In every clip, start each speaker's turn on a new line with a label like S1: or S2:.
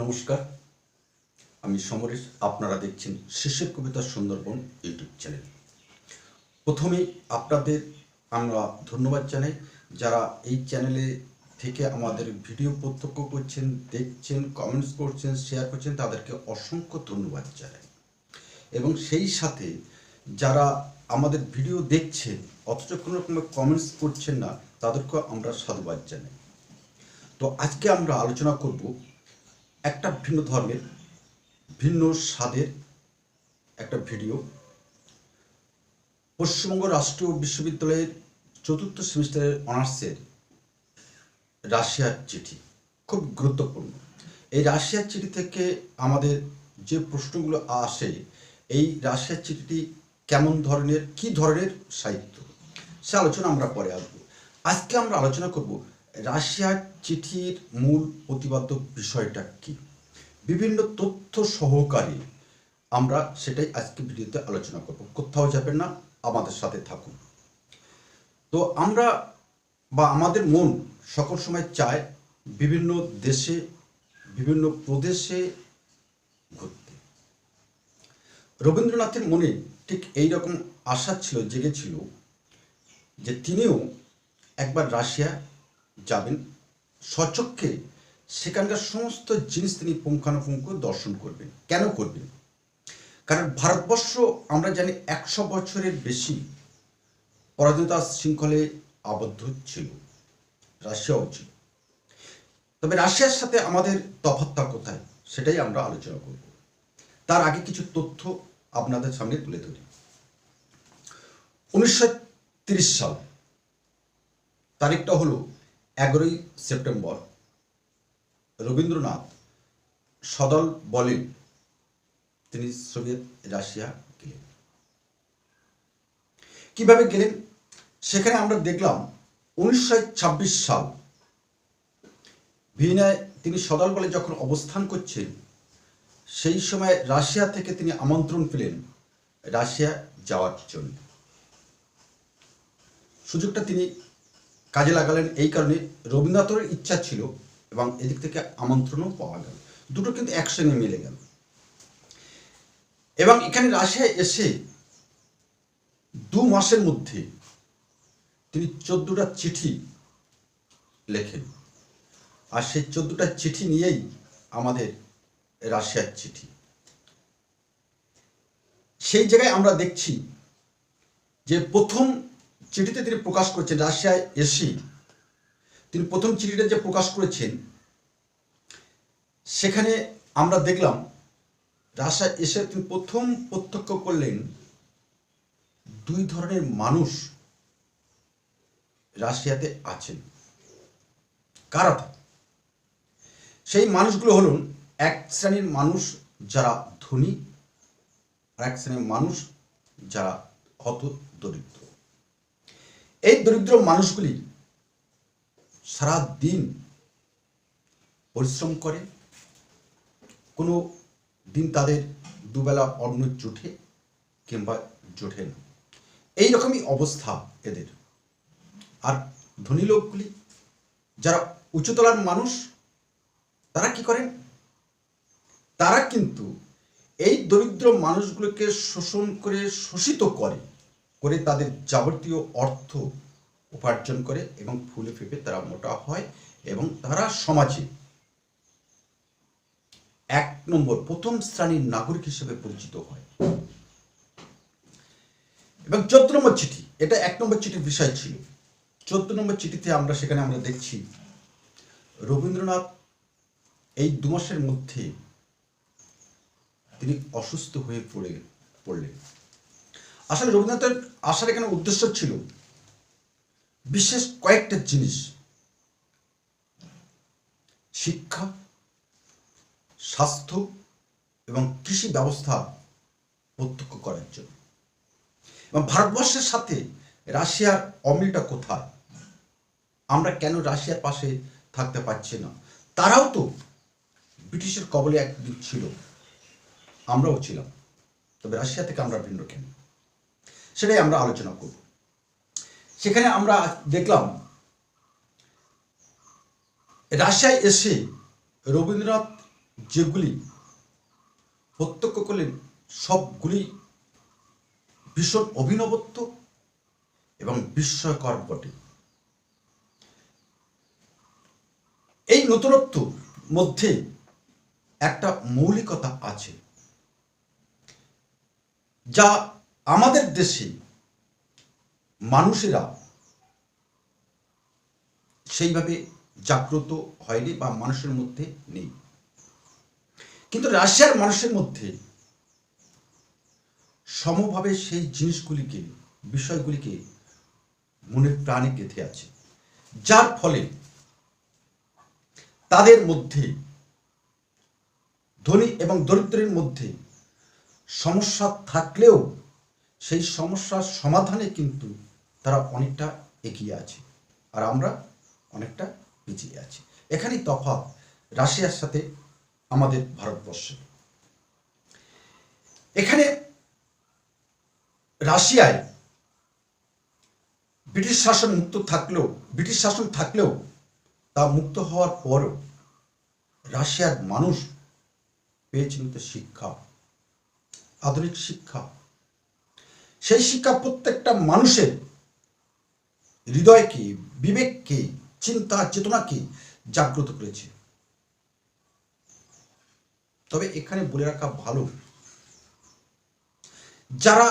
S1: নমস্কার। আমি সমরেশ, আপনারা দেখছেন শিশির কবিতা সুন্দরবন ইউটিউব চ্যানেল। প্রথমে আপনাদের আমরা ধন্যবাদ জানাই। যারা এই চ্যানেলে থেকে আমাদের ভিডিও প্রত্যক্ষ করছেন, দেখছেন কমেন্টস করছেন শেয়ার করছেন, তাদেরকে অসংখ্য ধন্যবাদ জানাই। এবং সেই সাথে যারা আমাদের ভিডিও দেখছেন, অথচ কোনো রকম কমেন্টস করছেন না, তাদেরকেও আমরা সাধুবাদ জানাই। তো আজকে আমরা আলোচনা করব একটা ভিন্ন ধর্মের, ভিন্ন স্বাদের একটা ভিডিও। পশ্চিমবঙ্গ রাষ্ট্রীয় বিশ্ববিদ্যালয়ের চতুর্থ সেমিস্টারের অনার্সের রাশিয়ার চিঠি, খুব গুরুত্বপূর্ণ। এই রাশিয়ার চিঠি থেকে আমাদের যে প্রশ্নগুলো আসে, এই রাশিয়ার চিঠিটি কেমন ধরনের, কি ধরনের সাহিত্য? সে আলোচনা আমরা পরে আসব। আজকে আমরা আলোচনা করব রাশিয়ার চিঠির মূল প্রতিপাদ্য বিষয়টা কি? বিভিন্ন তথ্য সহকারে আমরা সেটাই আজকে ভিডিওতে আলোচনা করব। কোথাও যাবেন না, আমাদের সাথে থাকুন। তো আমরা বা আমাদের মন সকল সময় চায় বিভিন্ন দেশে, বিভিন্ন প্রদেশে ঘুরতে। রবীন্দ্রনাথের মনে ঠিক এই রকম আশা ছিল, জেগেছিল যে তিনিও একবার রাশিয়া যাবেন। সচক্ষে সেখানকার সমস্ত জিনিস তিনি পুঙ্খানুপুঙ্খ দর্শন করবেন। কেন করবেন? কারণ ভারতবর্ষ আমরা জানি একশো বছরের বেশি পরাধীনতা শৃঙ্খলে আবদ্ধ ছিল, রাশিয়াও ছিল। তবে রাশিয়ার সাথে আমাদের তফাৎটা কোথায় সেটাই আমরা আলোচনা করব। তার আগে কিছু তথ্য আপনাদের সামনে তুলে ধরি। উনিশশো সাল, তারিখটা হলো এগারোই সেপ্টেম্বর রবীন্দ্রনাথ সদল বলেন, তিনি সোভিয়েত রাশিয়া গেলেন। কীভাবে গেলেন? সেখানে আমরা দেখলাম উনিশশো ছাব্বিশ সাল ভিয়েনায় তিনি সদল বলে যখন অবস্থান করছেন, সেই সময় রাশিয়া থেকে তিনি আমন্ত্রণ পেলেন রাশিয়া যাওয়ার জন্য। সুযোগটা তিনি কাজে লাগালেন এই কারণে রবীন্দ্রনাথের ইচ্ছা ছিল এবং এদিক থেকে আমন্ত্রণও পাওয়া গেল। দুটো কিন্তু একসঙ্গে মিলে গেল। এবং এখানে রাশিয়ায় এসে দু মাসের মধ্যে তিনি চোদ্দটা চিঠি লেখেন। আর সেই চোদ্দটা চিঠি নিয়েই আমাদের রাশিয়ার চিঠি। সেই জায়গায় আমরা দেখছি যে প্রথম চিঠিতে তিনি প্রকাশ করেছেন রাশিয়ায় এসে। তিনি প্রথম চিঠিটা যে প্রকাশ করেছেন, সেখানে আমরা দেখলাম রাশিয়া এসে তিনি প্রথম প্রত্যক্ষ করলেন দুই ধরনের মানুষ রাশিয়াতে আছেন। কারা সেই মানুষগুলো হলেন এক শ্রেণির মানুষ যারা ধনী, আর এক শ্রেণির মানুষ যারা হত দরিদ্র এই দরিদ্র মানুষগুলি সারা দিন পরিশ্রম করে, কোনো দিন তাদের দুবেলা অন্ন জোটে কিংবা জোটে না। এই রকমই অবস্থা এদের। আর ধনী লোকগুলি, যারা উচ্চতলার মানুষ, তারা কি করেন? তারা কিন্তু এই দরিদ্র মানুষগুলোকে শোষণ করে শোষিত করে। করে তাদের যাবতীয় অর্থ উপার্জন করে এবং ফুলে ফেপে তারা মোটা হয় এবং তারা সমাজে এক নম্বর প্রথম শ্রেণির নাগরিক হিসেবে পরিচিত হয়। এবং চোদ্দ নম্বর চিঠি, এটা এক নম্বর চিঠির বিষয় ছিল। চোদ্দ নম্বর চিঠিতে আমরা সেখানে আমরা দেখছি, রবীন্দ্রনাথ এই দু মাসের মধ্যে তিনি অসুস্থ হয়ে পড়ে, পড়লেন। আসলে রবীন্দ্রনাথের আসার এখানে উদ্দেশ্য ছিল বিশেষ কয়েকটা জিনিস। শিক্ষা, স্বাস্থ্য এবং কৃষি ব্যবস্থা প্রত্যক্ষ করার জন্য। এবং ভারতবর্ষের সাথে রাশিয়ার অমিলটা কোথায়? আমরা কেন রাশিয়ার পাশে থাকতে পারছি না? তারাও তো ব্রিটিশের কবলে একদিন ছিল। আমরাও ছিলাম। তবে রাশিয়া থেকে আমরা ভিন্ন কেন? সেটাই আমরা আলোচনা করব। সেখানে আমরা দেখলাম রাশিয়ায় এসে রবীন্দ্রনাথ যেগুলি প্রত্যক্ষ করলেন, সবগুলি ভীষণ অভিনবত্ব এবং বিস্ময়কর বটে। এই নতুনত্ব মধ্যে একটা মৌলিকতা আছে, যা আমাদের দেশে মানুষেরা সেইভাবে জাগ্রত হয়নি বা মানুষের মধ্যে নেই। কিন্তু রাশিয়ার মানুষের মধ্যে সমভাবে সেই জিনিসগুলিকে, বিষয়গুলিকে মনে প্রাণে গেঁথে আছে। যার ফলে তাদের মধ্যে ধনী এবং দরিদ্রের মধ্যে সমস্যা থাকলেও সেই সমস্যার সমাধানে কিন্তু তারা অনেকটা এগিয়ে আছে। আর আমরা অনেকটা পিছিয়ে আছি। এখানেই তফাৎ রাশিয়ার সাথে আমাদের ভারতবর্ষে। এখানে রাশিয়ায় ব্রিটিশ শাসন মুক্ত থাকলেও, ব্রিটিশ শাসন থাকলেও তা মুক্ত হওয়ার পরও রাশিয়ার মানুষ পেয়েছে কিন্তু শিক্ষা, আধুনিক শিক্ষা সেই শিক্ষা প্রত্যেকটা মানুষের হৃদয়কে বিবেককে চিন্তা চেতনাকে জাগ্রত করেছে। তবে এখানে বলে রাখা ভালো, যারা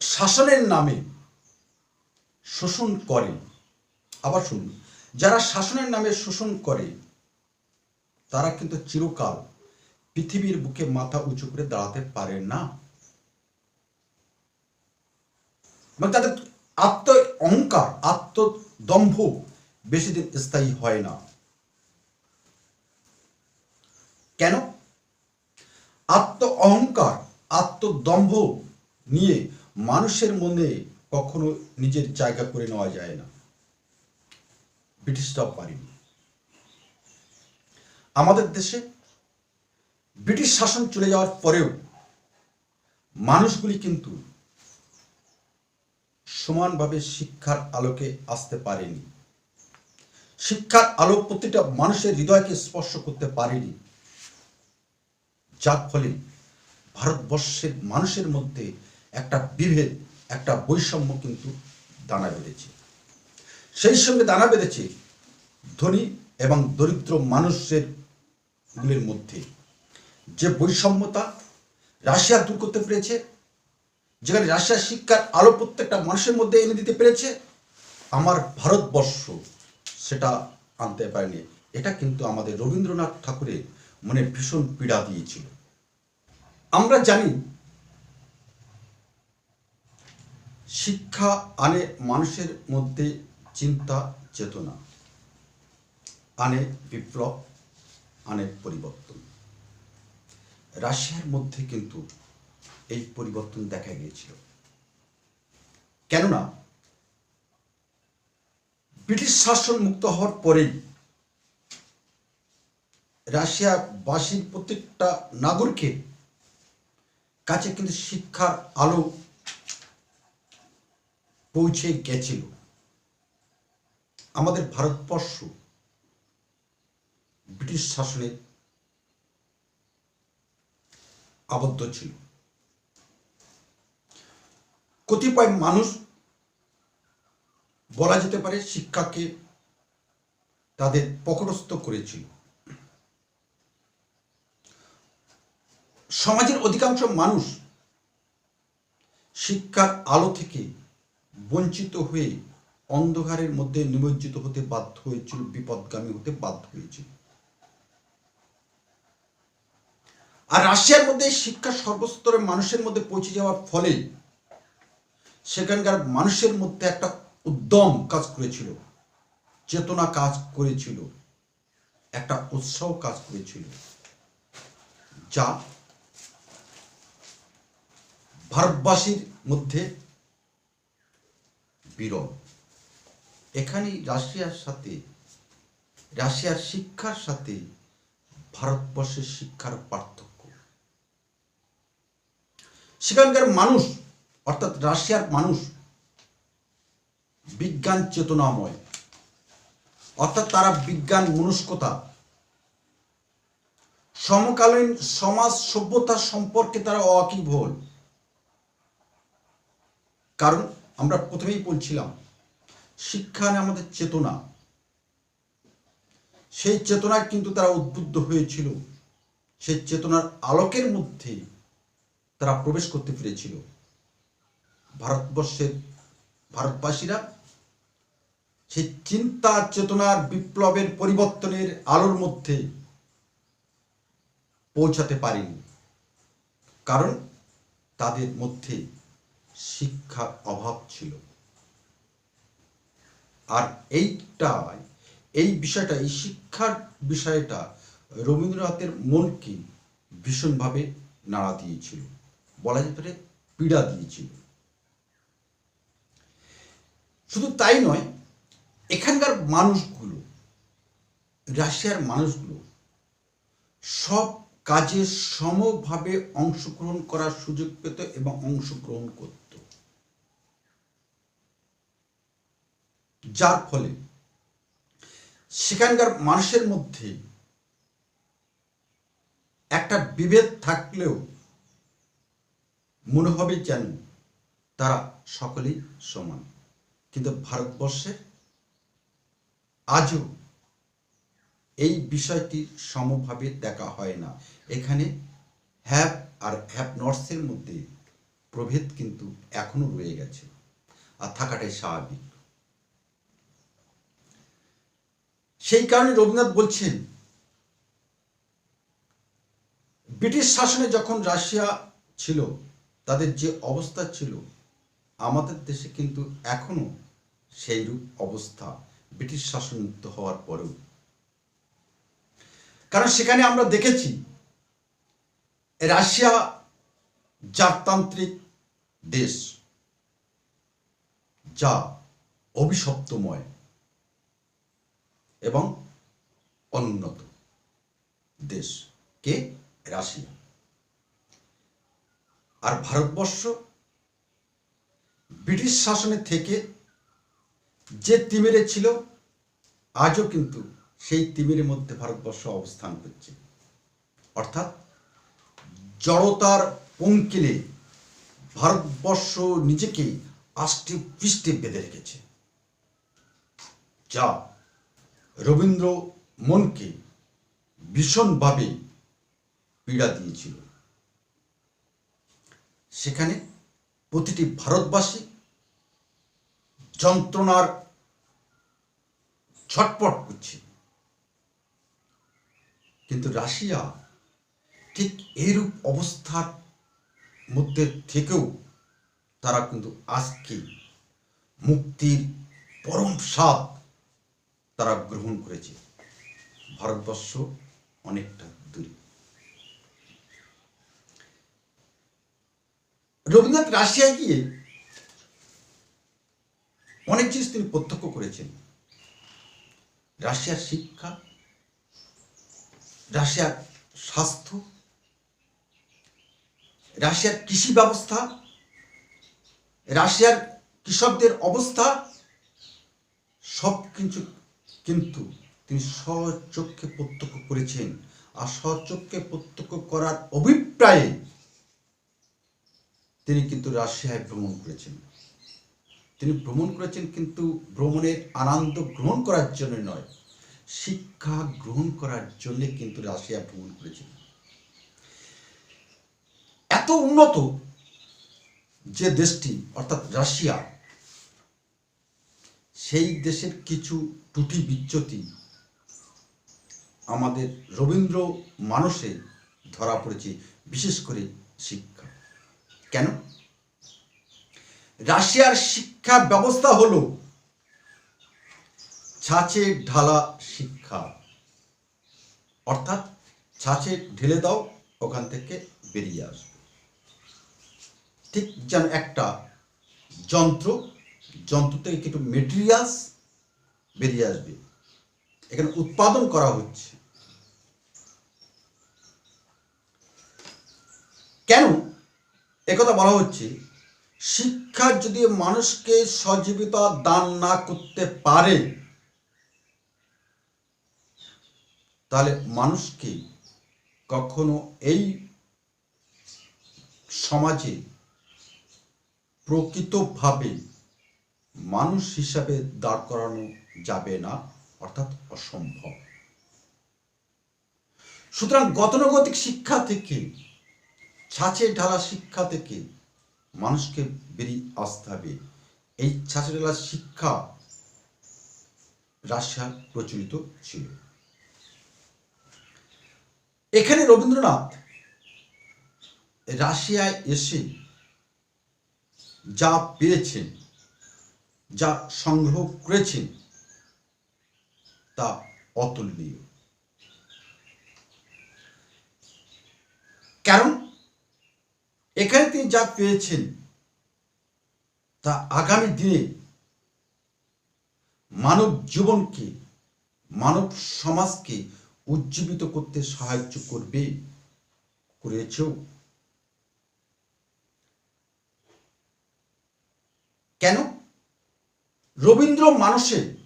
S1: শাসনের নামে শোষণ করে, আবার শুনুন, যারা শাসনের নামে শোষণ করে, তারা কিন্তু চিরকাল পৃথিবীর বুকে মাথা উঁচু করে দাঁড়াতে পারে না। এবং তাদের আত্ম অহংকার, আত্মদম্ভ বেশি দিন স্থায়ী হয় না। কেন? আত্ম অহংকার, আত্মদম্ভ নিয়ে মানুষের মনে কখনো নিজের জায়গা করে নেওয়া যায় না। ব্রিটিশরাও পারেনি। আমাদের দেশে ব্রিটিশ শাসন চলে যাওয়ার পরেও মানুষগুলি কিন্তু সমানভাবে শিক্ষার আলোকে আসতে পারেনি। শিক্ষার আলো প্রতিটা মানুষের হৃদয়কে স্পর্শ করতে পারেনি। যার ফলে ভারতবর্ষের মানুষের মধ্যে একটা বিভেদ, একটা বৈষম্য কিন্তু দানা বেঁধেছে। সেই সঙ্গে দানা বেঁধেছে ধনী এবং দরিদ্র মানুষের গুলির মধ্যে। যে বৈষম্যতা রাশিয়া দূর করতে পেরেছে যেখানে রাশিয়ার শিক্ষার আলো প্রত্যেকটা মানুষের মধ্যে এনে দিতে পেরেছে, আমার ভারতবর্ষ সেটা আনতে পারেনি। এটা কিন্তু আমাদের রবীন্দ্রনাথ ঠাকুরের মনে ভীষণ পীড়া দিয়েছিল। আমরা জানি শিক্ষা আনে মানুষের মধ্যে চিন্তা চেতনা, আনে বিপ্লব, আনে পরিবর্তন। রাশিয়ার মধ্যে কিন্তু এই পরিবর্তন দেখা গিয়েছিল। কেননা, ব্রিটিশ শাসন মুক্ত হওয়ার পরেই রাশিয়াবাসীর প্রত্যেকটা নাগরিকের কাছে কিন্তু শিক্ষার আলো পৌঁছে গেছিল। আমাদের ভারতবর্ষ ব্রিটিশ শাসনে আবদ্ধ ছিল। কতিপয় মানুষ বলা যেতে পারে শিক্ষাকে তাদের পকটস্থ করেছিল। সমাজের অধিকাংশ মানুষ শিক্ষার আলো থেকে বঞ্চিত হয়ে অন্ধকারের মধ্যে নিমজ্জিত হতে বাধ্য হয়েছিল, বিপদগামী হতে বাধ্য হয়েছিল। আর রাশিয়ার মধ্যে শিক্ষা সর্বস্তরের মানুষের মধ্যে পৌঁছে যাওয়ার ফলে সেখানকার মানুষের মধ্যে একটা উদ্যম কাজ করেছিল, চেতনা কাজ করেছিল, একটা উৎসাহ কাজ করেছিল, যা ভারতবাসীর মধ্যে বিরল। এখানেই রাশিয়ার সাথে, রাশিয়ার শিক্ষার সাথে ভারতবর্ষের শিক্ষার পার্থক্য। সেখানকার মানুষ অর্থাৎ রাশিয়ার মানুষ বিজ্ঞান চেতনাময়। অর্থাৎ তারা বিজ্ঞান মনস্কতা। সমকালীন সমাজ সভ্যতা সম্পর্কে তারা অকিভোল কারণ আমরা প্রথমেই বলছিলাম, শিক্ষা মানে আমাদের চেতনা। সেই চেতনায় কিন্তু তারা উদ্বুদ্ধ হয়েছিল। সেই চেতনার আলোকের মধ্যে তারা প্রবেশ করতে পেরেছিল। ভারতবর্ষের ভারতবাসীরা সেই চিন্তা চেতনার বিপ্লবের পরিবর্তনের আলোর মধ্যে পৌঁছাতে পারেনি। কারণ তাদের মধ্যে শিক্ষার অভাব ছিল। আর এইটা এই বিষয়টা, এই শিক্ষার বিষয়টা রবীন্দ্রনাথের মনকে ভীষণভাবে নাড়া দিয়েছিল। বলা যেতে পারে পীড়া দিয়েছিল। শুধু তাই নয়, এখানকার মানুষগুলো, রাশিয়ার মানুষগুলো সব কাজে সমভাবে অংশগ্রহণ করার সুযোগ পেত এবং অংশগ্রহণ করত। যার ফলে সেখানকার মানুষের মধ্যে একটা বিভেদ থাকলেও মনে হবে যেন তারা সকলেই সমান। কিন্তু ভারতবর্ষে আজও এই বিষয়টি সমভাবে দেখা হয় না। এখানে হ্যাভ আর হ্যাভ নটসের মধ্যে প্রভেদ কিন্তু এখনও রয়ে গেছে আর থাকাটাই স্বাভাবিক। সেই কারণে রবীন্দ্রনাথ বলছেন, ব্রিটিশ শাসনে যখন রাশিয়া ছিল, তাদের যে অবস্থা ছিল, আমাদের দেশে কিন্তু এখনও সেইরূপ অবস্থা ব্রিটিশ শাসন মুক্ত হওয়ার পরেও। কারণ সেখানে আমরা দেখেছি, রাশিয়া জাততান্ত্রিক দেশ, যা অভিশপ্তময় এবং অনুন্নত দেশ কে রাশিয়া। আর ভারতবর্ষ ব্রিটিশ শাসনে থেকে যে তিমিরে ছিল, আজও কিন্তু সেই তিমিরের মধ্যে ভারতবর্ষ অবস্থান করছে। অর্থাৎ জড়তার পঙ্কিলে ভারতবর্ষ নিজেকে আষ্টে পৃষ্ঠে বেঁধে রেখেছে। যা রবীন্দ্র মনকে ভীষণভাবে পীড়া দিয়েছিল। সেখানে প্রতিটি ভারতবাসী যন্ত্রণার ছটপট করছে। কিন্তু রাশিয়া ঠিক এরূপ অবস্থার মধ্যে থেকেও তারা কিন্তু আজকে মুক্তির পরম স্বাদ তারা গ্রহণ করেছে। ভারতবর্ষ অনেকটা দূরে। রবীন্দ্রনাথ রাশিয়ায় গিয়ে অনেক জিনিস তিনি প্রত্যক্ষ করেছেন। রাশিয়ার শিক্ষা, রাশিয়ার স্বাস্থ্য, রাশিয়ার কৃষি ব্যবস্থা, রাশিয়ার কৃষকদের অবস্থা, সব কিছু কিন্তু তিনি স্বচক্ষে প্রত্যক্ষ করেছেন। আর স্বচক্ষে প্রত্যক্ষ করার অভিপ্রায়ে তিনি কিন্তু রাশিয়ায় ভ্রমণ করেছেন। তিনি ভ্রমণ করেছেন কিন্তু ভ্রমণের আনন্দ গ্রহণ করার জন্য নয়, শিক্ষা গ্রহণ করার জন্য কিন্তু রাশিয়া ভ্রমণ করেছেন এত উন্নত যে দেশটি, অর্থাৎ রাশিয়া, সেই দেশের কিছু ত্রুটি বিচ্যুতি আমাদের রবীন্দ্র মানুষে ধরা পড়েছে, বিশেষ করে শিক্ষা। কেন? রাশিয়ার শিক্ষা ব্যবস্থা হলো ছাঁচে ঢালা শিক্ষা। অর্থাৎ ছাঁচে ঢেলে দাও, ওখান থেকে বেরিয়ে আসবে। ঠিক যেন একটা যন্ত্র যন্ত্র থেকে কিছু মেটেরিয়ালস বেরিয়ে আসবে। এখানে উৎপাদন করা হচ্ছে। কেন? একথা বলা হচ্ছে শিক্ষা যদি মানুষকে সজীবিতা দান না করতে পারে, তাহলে মানুষকে কখনো এই সমাজে প্রকৃতভাবে মানুষ হিসাবে দাঁড় করানো যাবে না, অর্থাৎ অসম্ভব। সুতরাং গতানুগতিক শিক্ষা থেকে, ছাঁচে ঢালা শিক্ষা থেকে মানুষকে বেরিয়ে আসতে হবে। এই ছাঁচে ঢালা শিক্ষা রাশিয়া প্রচলিত ছিল। এখানে রবীন্দ্রনাথ রাশিয়ায় এসে যা পেয়েছেন যা সংগ্রহ করেছেন, তা অতুলনীয়। কারণ এখানে তিনি যা পেয়েছেন, তা আগামী দিনে মানব জীবনকে, মানব সমাজকে উজ্জীবিত করতে সাহায্য করবে করেছেও। কেন? রবীন্দ্র মানুষের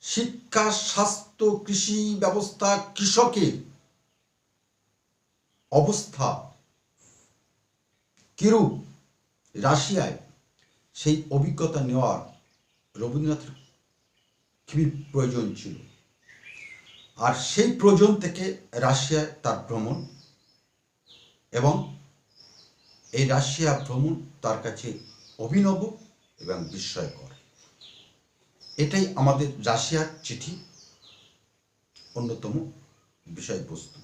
S1: শিক্ষা, স্বাস্থ্য, কৃষি ব্যবস্থা, কৃষকের অবস্থা কিরূপ রাশিয়ায় সেই অভিজ্ঞতা নেওয়ার রবীন্দ্রনাথের খুবই প্রয়োজন ছিল। আর সেই প্রয়োজন থেকে রাশিয়ায় তার ভ্রমণ এবং এই রাশিয়া ভ্রমণ তার কাছে অভিনব এবং বিস্ময়কর। এটাই আমাদের রাশিয়ার চিঠি, অন্যতম বিষয়বস্তু।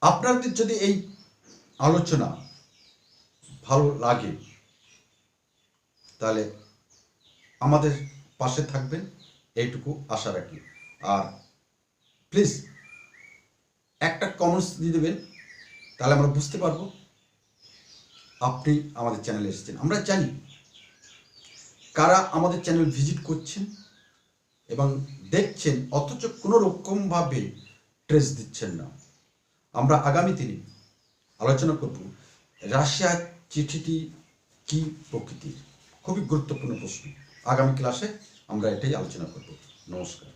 S1: আপনাদের যদি এই আলোচনা ভালো লাগে, তাহলে আমাদের পাশে থাকবেন, এইটুকু আশা রাখি। আর প্লিজ একটা কমেন্টস দিয়ে দেবেন, তাহলে আমরা বুঝতে পারব আপনি আমাদের চ্যানেলে এসেছেন। আমরা জানি কারা আমাদের চ্যানেল ভিজিট করছেন এবং দেখছেন, অথচ কোনো রকমভাবে ট্রেস দিচ্ছেন না। আমরা আগামী দিনে আলোচনা করব রাশিয়া চিঠিটি কি প্রকৃতির? খুবই গুরুত্বপূর্ণ প্রশ্ন। আগামী ক্লাসে আমরা এটাই আলোচনা করব। নমস্কার।